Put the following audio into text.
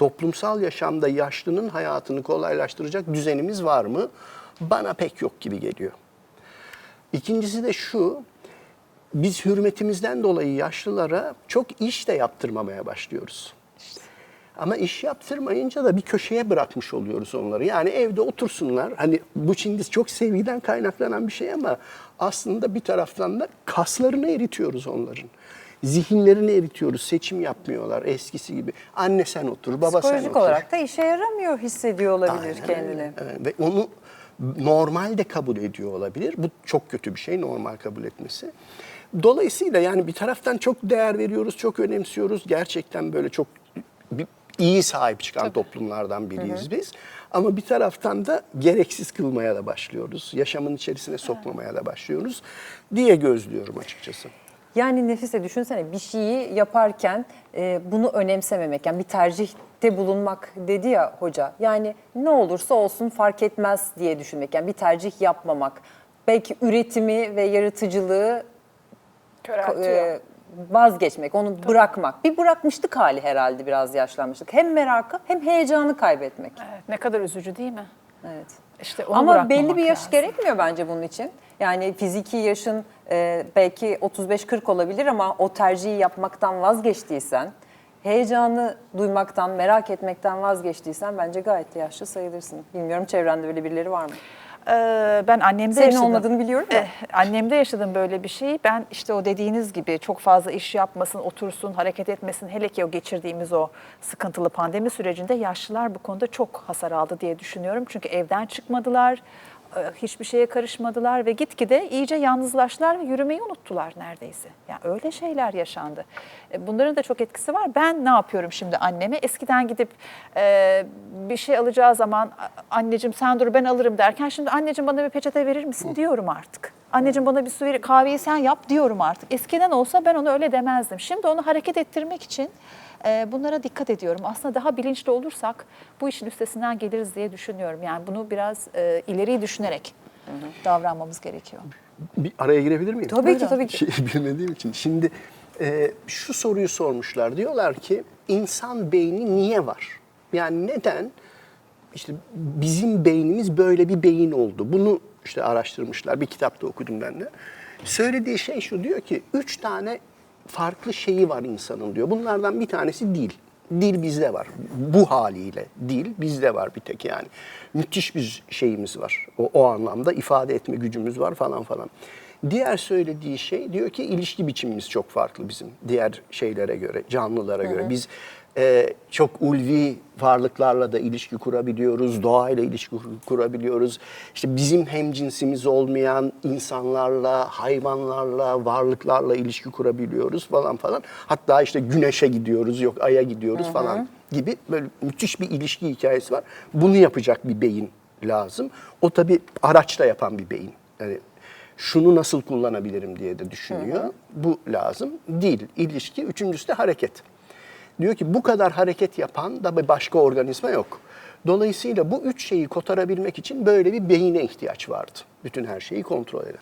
toplumsal yaşamda yaşlının hayatını kolaylaştıracak düzenimiz var mı? Bana pek yok gibi geliyor. İkincisi de şu, biz hürmetimizden dolayı yaşlılara çok iş de yaptırmamaya başlıyoruz. Ama iş yaptırmayınca da bir köşeye bırakmış oluyoruz onları. Yani evde otursunlar. Hani bu şimdi çok sevgiden kaynaklanan bir şey ama aslında bir taraftan da kaslarını eritiyoruz onların. Zihinlerini eritiyoruz. Seçim yapmıyorlar eskisi gibi. Anne sen otur, baba sen Psikolojik otur. olarak da işe yaramıyor hissediyor olabilir Aynen kendini. Evet, Ve onu normal de kabul ediyor olabilir. Bu çok kötü bir şey normal kabul etmesi. Dolayısıyla yani bir taraftan çok değer veriyoruz, çok önemsiyoruz. Gerçekten böyle çok iyi sahip çıkan toplumlardan biriyiz biz. Ama bir taraftan da gereksiz kılmaya da başlıyoruz. Yaşamın içerisine sokmamaya da başlıyoruz diye gözlüyorum açıkçası. Yani Nefise düşünsene bir şeyi yaparken e, bunu önemsememek. Yani bir tercihte bulunmak dedi ya hoca. Yani ne olursa olsun fark etmez diye düşünmek. Yani bir tercih yapmamak. Belki üretimi ve yaratıcılığı Köreltiyor. e, vazgeçmek, onu bırakmak. Bir bırakmıştık hali herhalde biraz yaşlanmıştık. Hem merakı hem heyecanı kaybetmek. Evet, ne kadar üzücü değil mi? Evet. İşte onu Ama belli bir yaş lazım. gerekmiyor bence bunun için. Yani fiziki yaşın e, belki 35-40 olabilir ama o tercihi yapmaktan vazgeçtiysen, heyecanı duymaktan, merak etmekten vazgeçtiysen bence gayet de yaşlı sayılırsın. Bilmiyorum çevrende öyle birileri var mı? Ee, ben annemde Senin yaşadım. olmadığını biliyorum da. Eh, annemde yaşadım böyle bir şeyi. Ben işte o dediğiniz gibi çok fazla iş yapmasın, otursun, hareket etmesin. Hele ki o geçirdiğimiz o sıkıntılı pandemi sürecinde yaşlılar bu konuda çok hasar aldı diye düşünüyorum. Çünkü evden çıkmadılar, hiçbir şeye karışmadılar ve gitgide iyice yalnızlaştılar ve yürümeyi unuttular neredeyse. Yani öyle şeyler yaşandı. E, Bunların da çok etkisi var. Ben ne yapıyorum şimdi anneme? Eskiden gidip e, bir şey alacağı zaman "A- anneciğim sen dur ben alırım derken şimdi anneciğim bana bir peçete verir misin diyorum artık. Anneciğim bana bir su ver, kahveyi sen yap diyorum artık. Eskiden olsa ben onu öyle demezdim. Şimdi onu hareket ettirmek için e, bunlara dikkat ediyorum. Aslında daha bilinçli olursak bu işin üstesinden geliriz diye düşünüyorum. Yani bunu biraz e, ileriyi düşünerek davranmamız gerekiyor. Bir araya girebilir miyim? Tabii ki tabii ki. şey bilmediğim için. Şimdi e, şu soruyu sormuşlar. Diyorlar ki insan beyni niye var? Yani neden işte bizim beynimiz böyle bir beyin oldu? Bunu işte araştırmışlar. Bir kitapta okudum ben de. Söylediği şey şu diyor ki üç tane farklı şeyi var insanın diyor. Bunlardan bir tanesi dil. Dil bizde var. Bu haliyle dil bizde var bir tek yani. Müthiş bir şeyimiz var. O, o anlamda ifade etme gücümüz var falan falan. Diğer söylediği şey diyor ki ilişki biçimimiz çok farklı bizim diğer şeylere göre, canlılara göre. Biz e, çok ulvi varlıklarla da ilişki kurabiliyoruz, doğayla ilişki kur- kurabiliyoruz. İşte bizim hemcinsimiz olmayan insanlarla, hayvanlarla, varlıklarla ilişki kurabiliyoruz falan falan. Hatta işte güneşe gidiyoruz, yok aya gidiyoruz falan gibi böyle müthiş bir ilişki hikayesi var. Bunu yapacak bir beyin lazım. O tabii araçla yapan bir beyin. Yani şunu nasıl kullanabilirim diye de düşünüyor. Bu lazım. Dil, ilişki, üçüncüsü de hareket. Diyor ki bu kadar hareket yapan da bir başka organizma yok. Dolayısıyla bu üç şeyi kotarabilmek için böyle bir beyine ihtiyaç vardı. Bütün her şeyi kontrol eden.